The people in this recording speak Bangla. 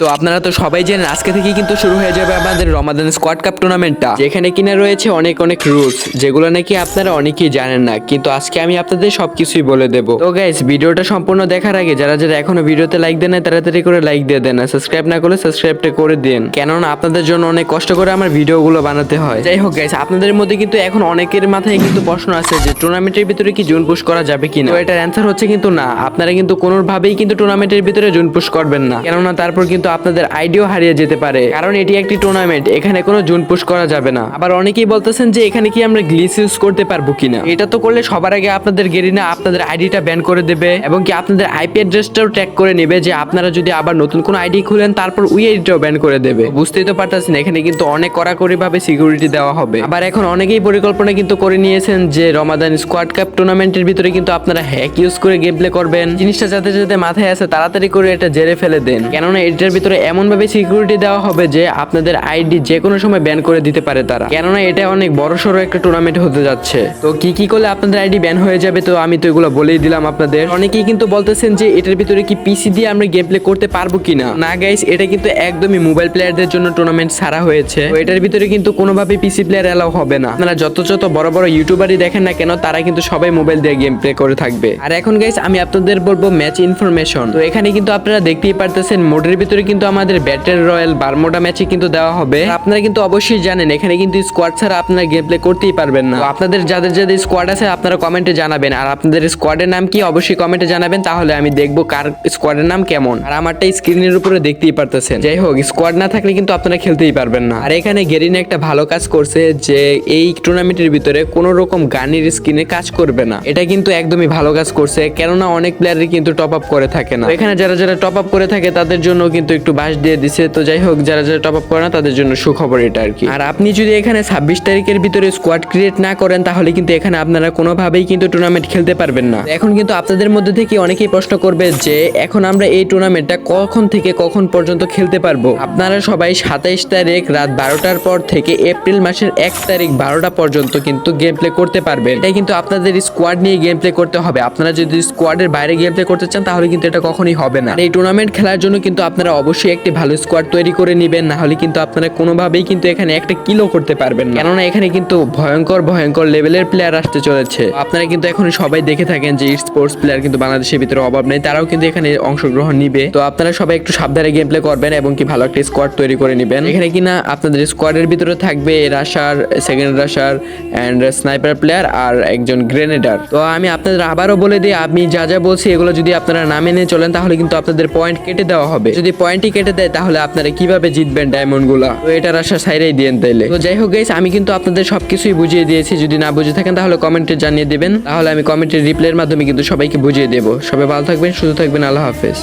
তো আপনারা তো সবাই জানেন, আজকে থেকে কিন্তু শুরু হয়ে যাবে আমাদের রমাদান স্কোয়াড কাপ টুর্নামেন্টটা যেখানে কিনা রয়েছে অনেক অনেক রুলস যেগুলো নাকি আপনারা অনেকেই জানেন না, কিন্তু আজকে আমি আপনাদের সবকিছুই বলে দেবো। তো গাইস ভিডিওটা সম্পূর্ণ দেখার আগে, যারা যারা এখনও ভিডিওতে লাইক দেন না তাড়াতাড়ি করে লাইক দিয়ে দেন, আর সাবস্ক্রাইব না করলে সাবস্ক্রাইবটা করে দিন কেননা আপনাদের জন্য অনেক কষ্ট করে আমার ভিডিওগুলো বানাতে হয়। যাই হোক গাইস আপনাদের মধ্যে কিন্তু এখন অনেকের মাথায় কিন্তু প্রশ্ন আছে যে টুর্নামেন্টের ভিতরে কি জুন পুশ করা যাবে কিনা? তো এটার অ্যান্সার হচ্ছে কিন্তু না। আপনারা কিন্তু কোনোভাবেই কিন্তু টুর্নামেন্টের ভিতরে জুন পুশ করবেন না। কেননা তারপর কিন্তু আপনাদের আইডিও হারিয়ে যেতে পারে। কারণ এটি একটি টুর্নামেন্ট এখানে কোনো জুন পুশ করা যাবে না। আবার অনেকেই বলতেছেন যে এখানে কি আমরা গ্লিস ইউজ করতে পারব কিনা। এটা তো করলে সবার আগে আপনাদের গেরিনা আপনাদের আইডিটা ব্যান করে দেবে এবং কি আপনাদের আইপি অ্যাড্রেসটাও ট্র্যাক করে নেবে যে আপনারা যদি আবার নতুন কোনো আইডি খুলেন, তারপর ওই আইডিটাও ব্যান করে দেবে। বুঝতেই তো পারতেছেন, এখানে কিন্তু অনেক কড়াকড়ি ভাবে সিকিউরিটি দেওয়া হবে। আবার এখন অনেকেই পরিকল্পনা কিন্তু করে নিয়েছেন যে রমাদান স্কোয়াড কাপ টুর্নামেন্টের ভিতরে কিন্তু আপনারা হ্যাক ইউজ করে গেম প্লে করবেন। জিনিসটা যাতে যাতে মাথায় আসে, তাড়াতাড়ি করে এটা জেরে ফেলে দেন। কেননা এটার ভিতরে এমন ভাবে সিকিউরিটি দেওয়া হবে যে আপনাদের আইডি যে কোনো সময় ব্যান করে দিতে পারে তারা। কেননা এটা অনেক বড় সড়ো একটা টুর্নামেন্ট হতে যাচ্ছে। তো কি কি করলে আপনাদের আইডি ব্যান হয়ে যাবে তো আমি তো এগুলো বলেই দিলাম আপনাদের। অনেকেই কিন্তু বলতেছেন যে এটার ভিতরে কি পিসি দিয়ে আমরা গেম প্লে করতে পারব কিনা? না গাইস এটা কিন্তু একদমই মোবাইল প্লেয়ারদের জন্য টুর্নামেন্ট ছাড়া হয়েছে। তো এটার ভিতরে কিন্তু কোনোভাবে পিসি প্লেয়ার এলাও হবে না। আপনারা যত যত বড় বড় ইউটিউবারই দেখেন না কেন, তারা কিন্তু সবাই মোবাইল দিয়ে গেম প্লে করে থাকবে। আর এখন গাইস আমি আপনাদের বলব ম্যাচ ইনফরমেশন তো এখানে কিন্তু আপনারা দেখতেই পারতেছেন মোডের ভিতরে কিন্তু আমাদের ব্যাটেল রয়্যাল বারমোডা ম্যাচে কিন্তু দেওয়া হবে। আপনারা কিন্তু অবশ্যই জানেন, এখানে কিন্তু স্কোয়াড ছাড়া আপনারা গেম প্লে করতেই পারবেন না। আপনাদের যাদের যাদের স্কোয়াড আছে, আপনারা কমেন্টে জানাবেন। আর আপনাদের স্কোয়াডের নাম কি, অবশ্যই কমেন্টে জানাবেন। তাহলে আমি দেখব কার স্কোয়াডের নাম কেমন। আর আমারটা স্ক্রিনের উপরে দেখতেই পারতেছেন। যাই হোক স্কোয়াড না থাকলে কিন্তু আপনারা খেলতেই পারবেন না। আর এখানে গেরিনে একটা ভালো কাজ করছে যে, এই টুর্নামেন্টের ভিতরে কোনো রকম গানের স্কিনে কাজ করবে না। এটা কিন্তু একদমই ভালো কাজ করছে, কেননা অনেক প্লেয়ারই কিন্তু টপ আপ করে থাকে না। এখানে যারা যারা টপ আপ করে থাকে, তাদের জন্য কিন্তু একটু বাস দিয়ে দিছে, তো যাই হোক, যারা যারা টপ আপ করে না, তাদের জন্য সুখবর এটা আর কি। আর আপনি যদি এখানে ছাব্বিশ তারিখের ভিতরে স্কোয়াড ক্রিয়েট না করেন, তাহলে কিন্তু এখানে আপনারা কোনোভাবেই কিন্তু টুর্নামেন্ট খেলতে পারবেন না। এখন কিন্তু আপনাদের মধ্যে থেকে অনেকেই প্রশ্ন করবে যে, এখন আমরা এই টুর্নামেন্টটা কখন থেকে কখন পর্যন্ত খেলতে পারব? আপনারা সবাই সাতাইশ তারিখ রাত বারোটার পর থেকে এপ্রিল মাসের এক তারিখ বারোটা পর্যন্ত কিন্তু গেম প্লে করতে পারবেন। এটাই কিন্তু আপনাদের স্কোয়াড নিয়ে গেম প্লে করতে হবে। আপনারা যদি স্কোয়াডের বাইরে গেম প্লে করতে চান, তাহলে কিন্তু এটা কখনোই হবে না। এই টুর্নামেন্ট খেলার জন্য কিন্তু আপনারা অবশ্যই একটি ভালো স্কোয়াড তৈরি করে নেবেন, না হলে কিন্তু আপনারা কোনোভাবেই কিন্তু এখানে একটা কিলো করতে পারবেন না। কেননা এখানে কিন্তু ভয়ঙ্কর ভয়ঙ্কর লেভেলের প্লেয়ার আসতে চলেছে। আপনারা কিন্তু এখন সবাই দেখে থাকেন যে স্পোর্টস প্লেয়ার কিন্তু বাংলাদেশের ভিতরে অভাব নেই, তারাও কিন্তু এখানে অংশগ্রহণ নিবে। তো আপনারা সবাই একটু সাবধানে গেম প্লে করবেন এবং কি ভালো একটা স্কোয়াড তৈরি করে নেবেন। এখানে কিনা আপনাদের স্কোয়াডের ভিতরে থাকবে rusher second rusher and sniper player আর একজন গ্রেনেডার তো আমি আপনাদের আবারও বলে দিই, আমি যা যা বলছি এগুলো যদি আপনারা না মেনে চলেন, তাহলে কিন্তু আপনাদের পয়েন্ট কেটে দেওয়া হবে। যদি পয়েন্টই কেটে দেয়, তাহলে আপনারা কীভাবে জিতবেন ডায়মন্ডগুলা তো এটার আশা সাইরেই দিয়েন তাইলে। তো যাই হোক গাইস আমি কিন্তু আপনাদের সবকিছুই বুঝিয়ে দিয়েছি। যদি না বুঝে থাকেন, তাহলে কমেন্টে জানিয়ে দিবেন। তাহলে আমি কমেন্টের রিপ্লাইয়ের মাধ্যমে কিন্তু সবাইকে বুঝিয়ে দেবো। সবাই ভালো থাকবেন, সুস্থ থাকবেন, আল্লাহ হাফেজ।